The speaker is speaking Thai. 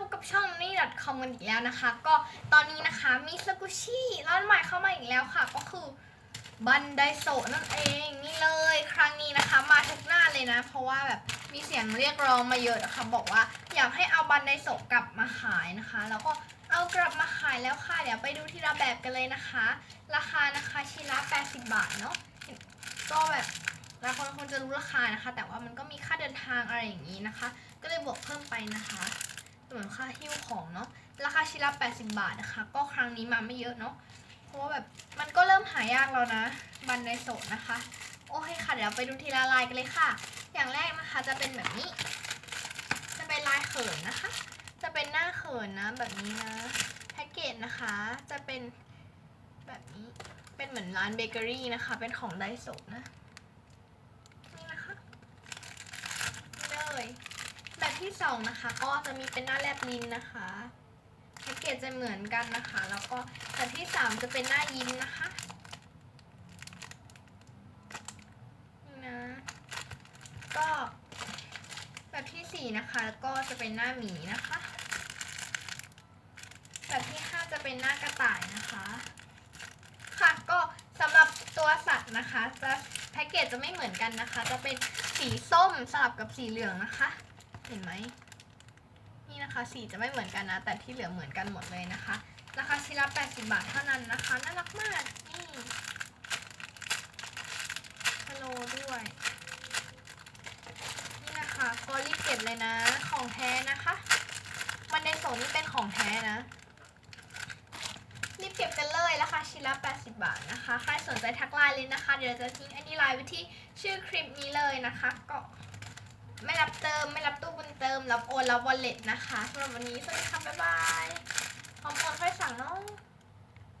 พบกับช่องนี่ .com กันอีกแล้วนะคะ ก็ตอนนี้นะคะมีสกุชี่ร้านใหม่เข้ามาอีกแล้วค่ะ ก็คือบันไดโซนั่นเองนี่เลยครั้งนี้นะคะ มาทุกหน้าเลยนะ เพราะว่าแบบมีเสียงเรียกร้องมาเยอะนะคะ บอกว่าอยากให้เอาบันไดโซกลับมาขายนะคะ แล้วก็เอากลับมาขายแล้วค่ะ เดี๋ยวไปดูที่ละแบบกันเลยนะคะ ราคานะคะชิ้นละ80 บาทเนาะก็แบบหลายคนคงจะรู้ราคานะคะ แต่ว่ามันก็มีค่าเดินทางอะไรอย่างนี้นะคะ ก็เลยบวกเพิ่มไปนะคะ เหมือนค่าหิ้วของเนาะราคาชิ้นละ80 บาทนะคะ ก็ครั้งนี้มาไม่เยอะเนาะเพราะว่าแบบมันก็เริ่มหายากแล้วนะ บันไดโสดนะคะ โอเคค่ะเดี๋ยวไปดูทีละลายกันเลยค่ะ อย่างแรกนะคะจะเป็นแบบนี้ จะเป็นลายเขินนะคะ จะเป็นหน้าเขินนะแบบนี้นะแพ็กเกจนะคะ จะเป็นแบบนี้เป็นเหมือนร้านเบเกอรี่นะคะ เป็นของไดโซนะ นี่นะคะนี่เลย แบบ ที่สองนะคะ ก็จะมีเป็นหน้าแลบลิ้นนะคะแพ็กเกจจะเหมือนกันนะคะ แล้วก็แบบที่สามจะเป็นหน้ายิ้มนะคะนี่นะก็แบบที่สี่นะคะก็จะเป็นหน้าหมีนะคะแบบที่ห้าจะเป็นหน้ากระต่ายนะคะ ค่ะก็สำหรับตัวสัตว์นะคะ จะแพ็กเกจจะไม่เหมือนกันนะคะ จะเป็นสีส้มสลับกับสีเหลืองนะคะ เห็นไหมนี่นะคะสีจะไม่เหมือนกันนะ แต่ที่เหลือเหมือนกันหมดเลยนะคะ ราคาชิ้นละ80 บาทเท่านั้นนะคะ น่ารักมาก นี่ฮัลโหลด้วย นี่นะคะก็รีบเก็บเลยนะ ของแท้นะคะ มันในโซนนี่เป็นของแท้นะ รีบเก็บกันเลยราคาชิ้นละ80 บาทนะคะ ใครสนใจทักไลน์เลยนะคะ เดี๋ยวจะทิ้งอันนี้ไลน์ไว้ที่ชื่อคลิปนี้เลยนะคะ ก็ไม่รับเติมไม่รับตู้ เติมรับโอนรับวอลเล็ตนะคะสำหรับวันนี้สวัสดีค่ะบ๊ายบายพร้อมโอนค่อยสั่งเนาะ